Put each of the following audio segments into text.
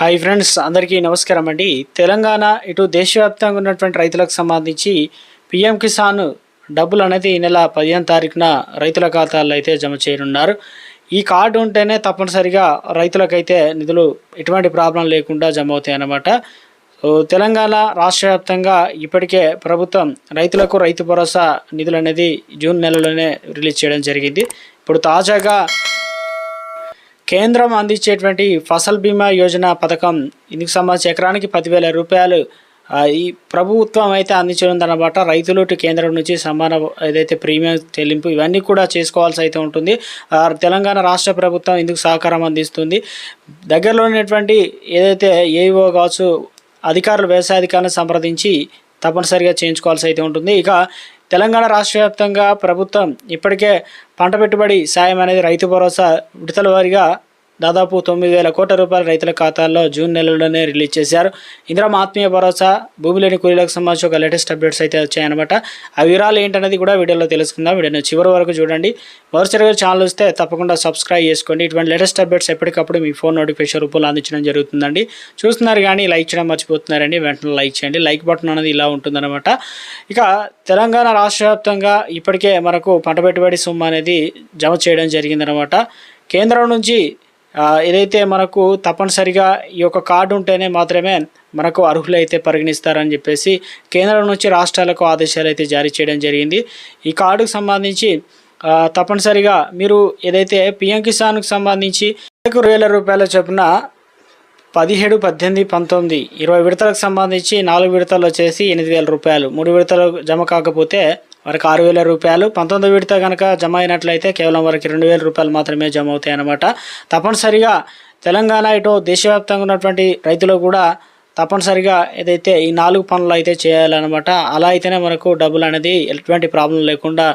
Hi friends అందరికీ నమస్కారం అండి. తెలంగాణ ఇటు దేశవ్యాప్తంగా ఉన్నటువంటి రైతులకు సంబంధించి పిఎం కిసాన్ డబ్బులు అనేది ఈ నెల పదిహేను తారీఖున రైతుల ఖాతాల్లో అయితే జమ చేయనున్నారు. ఈ కార్డు ఉంటేనే తప్పనిసరిగా రైతులకైతే నిధులు ఎటువంటి ప్రాబ్లం లేకుండా జమ అవుతాయి అన్నమాట. తెలంగాణ రాష్ట్ర వ్యాప్తంగా ఇప్పటికే ప్రభుత్వం రైతులకు రైతు భరోసా నిధులు అనేది జూన్ నెలలోనే రిలీజ్ చేయడం జరిగింది. ఇప్పుడు తాజాగా కేంద్రం అందించేటువంటి ఫసల్ బీమా యోజన పథకం ఇందుకు సంబంధించి ఎకరానికి పదివేల రూపాయలు ఈ ప్రభుత్వం అయితే అందించనుందన్నమాట. రైతులు కేంద్రం నుంచి సమాన ఏదైతే ప్రీమియం చెల్లింపు ఇవన్నీ కూడా చేసుకోవాల్సి అయితే ఉంటుంది. తెలంగాణ రాష్ట్ర ప్రభుత్వం ఇందుకు సహకారం అందిస్తుంది. దగ్గరలో ఉన్నటువంటి ఏదైతే ఏవో కావచ్చు అధికారులు వ్యవసాయ అధికారులను సంప్రదించి తప్పనిసరిగా చేయించుకోవాల్సి అయితే ఉంటుంది. ఇక తెలంగాణ రాష్ట్ర వ్యాప్తంగా ప్రభుత్వం ఇప్పటికే పంట పెట్టుబడి సాయం అనేది రైతు భరోసా విడతల వారీగా దాదాపు తొమ్మిది వేల కోట్ల రూపాయల రైతుల ఖాతాల్లో జూన్ నెలలోనే రిలీజ్ చేశారు. ఇందిరా ఆత్మీయ భరోసా భూమి లేని కూలీలకు సంబంధించి ఒక లేటెస్ట్ అప్డేట్స్ అయితే వచ్చాయన్నమాట. ఆ వివరాలు ఏంటనేది కూడా వీడియోలో తెలుసుకుందాం. వీడియోని చివరి వరకు చూడండి. మరోసారిగా ఛానల్ వస్తే తప్పకుండా సబ్స్క్రైబ్ చేసుకోండి. ఇటువంటి లేటెస్ట్ అప్డేట్స్ ఎప్పటికప్పుడు మీ ఫోన్ నోటిఫికేషన్ రూపంలో అందించడం జరుగుతుందండి. చూస్తున్నారు కానీ లైక్ చేయడం మర్చిపోతున్నారండి. వెంటనే లైక్ చేయండి. లైక్ బటన్ అనేది ఇలా ఉంటుందన్నమాట. ఇక తెలంగాణ రాష్ట్ర వ్యాప్తంగా ఇప్పటికే మనకు పంట పెట్టుబడి సొమ్ము అనేది జమ చేయడం జరిగిందనమాట కేంద్రం నుంచి ఏదైతే మనకు తప్పనిసరిగా ఈ యొక్క కార్డు ఉంటేనే మాత్రమే మనకు అర్హులైతే పరిగణిస్తారని చెప్పేసి కేంద్రం నుంచి రాష్ట్రాలకు ఆదేశాలు అయితే జారీ చేయడం జరిగింది. ఈ కార్డుకు సంబంధించి తప్పనిసరిగా మీరు ఏదైతే పిఎం కిసాన్కు సంబంధించి నెలకు వేల రూపాయల చొప్పున పదిహేడు పద్దెనిమిది పంతొమ్మిది ఇరవై విడతలకు సంబంధించి నాలుగు విడతలు వచ్చేసి ఎనిమిది వేల రూపాయలు మూడు విడతలు జమ కాకపోతే వారికి ఆరు వేల రూపాయలు. పంతొమ్మిది విడత కనుక జమ అయినట్లయితే కేవలం వరకు రెండు వేల రూపాయలు మాత్రమే జమ అవుతాయి అన్నమాట తప్పనిసరిగా తెలంగాణ ఇటు దేశవ్యాప్తంగా ఉన్నటువంటి రైతులు కూడా తప్పనిసరిగా ఏదైతే ఈ నాలుగు పనులు అయితే చేయాలన్నమాట అలా అయితేనే మనకు డబ్బులు అనేది ఎటువంటి ప్రాబ్లం లేకుండా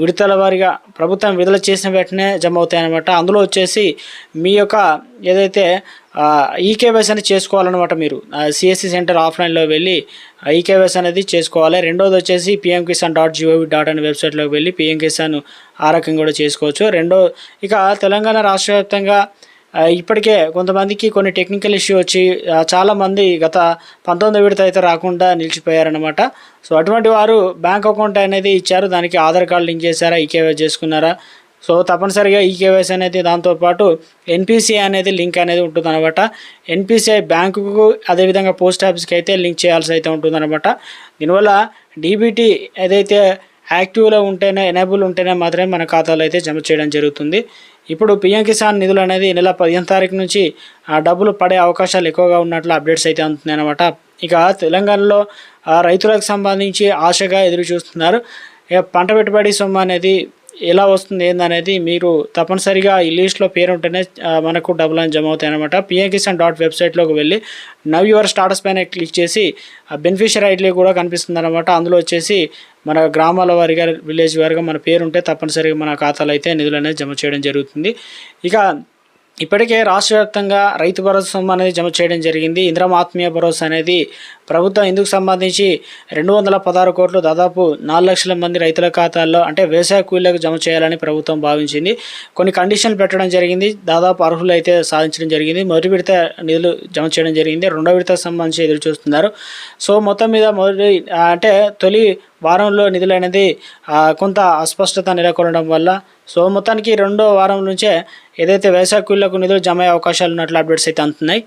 విడతల వారిగా ప్రభుత్వం విడుదల చేసిన వెంటనే జమ అవుతాయన్నమాట. అందులో వచ్చేసి మీ యొక్క ఏదైతే ఈకేవైస్ అనేది చేసుకోవాలన్నమాట మీరు. సిఎస్సి సెంటర్ ఆఫ్లైన్లో వెళ్ళి ఈకేవైస్ అనేది చేసుకోవాలి. రెండోది వచ్చేసి PM Kisan dot G O V dot అనే వెబ్సైట్లోకి వెళ్ళి పిఎం కిసాన్ ఆ రకంగా కూడా చేసుకోవచ్చు. రెండో ఇక తెలంగాణ రాష్ట్ర వ్యాప్తంగా ఇప్పటికే కొంతమందికి కొన్ని టెక్నికల్ ఇష్యూ వచ్చి చాలామంది గత పంతొమ్మిది విడత అయితే రాకుండా నిలిచిపోయారనమాట సో అటువంటి వారు బ్యాంక్ అకౌంట్ అనేది ఇచ్చారు. దానికి ఆధార్ కార్డు లింక్ చేశారా ఈకేవై చేసుకున్నారా? సో తప్పనిసరిగా ఈకేవైసీ అనేది దాంతోపాటు ఎన్పిసిఐ అనేది లింక్ అనేది ఉంటుంది అనమాట ఎన్పిసిఐ బ్యాంకుకు అదేవిధంగా పోస్ట్ ఆఫీస్కి అయితే లింక్ చేయాల్సి అయితే ఉంటుందన్నమాట. దీనివల్ల డీబీటీ ఏదైతే యాక్టివ్లో ఉంటేనే ఎనేబుల్ ఉంటేనే మాత్రమే మన ఖాతాలో అయితే జమ చేయడం జరుగుతుంది. ఇప్పుడు పిఎం కిసాన్ నిధులు అనేది నెల పదిహేను తారీఖు నుంచి ఆ డబ్బులు పడే అవకాశాలు ఎక్కువగా ఉన్నట్లు అప్డేట్స్ అయితే అందుతున్నాయి అనమాట ఇక తెలంగాణలో రైతులకు సంబంధించి ఆశగా ఎదురు చూస్తున్నారు ఇక పంట పెట్టుబడి సొమ్ము అనేది ఎలా వస్తుంది ఏందనేది మీరు తప్పనిసరిగా ఈ లిస్ట్లో పేరు ఉంటేనే మనకు డబ్బులు అని జమ అవుతాయి అనమాట పిఎం కిసాన్ డాట్ వెబ్సైట్లోకి వెళ్ళి నవ్ యువర్ స్టాటస్ పైన క్లిక్ చేసి ఆ బెనిఫిషియర్ ఐడి కూడా కనిపిస్తుంది అనమాట అందులో వచ్చేసి మన గ్రామాల వారిగా విలేజ్ వారిగా మన పేరు ఉంటే తప్పనిసరిగా మన ఖాతాలో అయితే నిధులు అనేది జమ చేయడం జరుగుతుంది. ఇక ఇప్పటికే రాష్ట్ర వ్యాప్తంగా రైతు భరోసా సొమ్ము అనేది జమ చేయడం జరిగింది. ఇంద్రం ఆత్మీయ భరోసా అనేది ప్రభుత్వం ఇందుకు సంబంధించి రెండు వందల పదహారు కోట్లు దాదాపు నాలుగు లక్షల మంది రైతుల ఖాతాల్లో అంటే వ్యవసాయ కూలీలకు జమ చేయాలని ప్రభుత్వం భావించింది. కొన్ని కండిషన్లు పెట్టడం జరిగింది. దాదాపు అర్హులు అయితే సాధించడం జరిగింది. మొదటి విడత నిధులు జమ చేయడం జరిగింది. రెండో విడత సంబంధించి ఎదురు చూస్తున్నారు సో మొత్తం మీద మొదటి అంటే తొలి వారంలో నిధులనేది కొంత అస్పష్టత నెలకొనడం వల్ల సో మొత్తానికి రెండో వారం నుంచే ఏదైతే వ్యవసాయ కూలీలకు నిధులు జమ అయ్యే అవకాశాలు ఉన్నట్లు అప్డేట్స్ అయితే అందుతున్నాయి.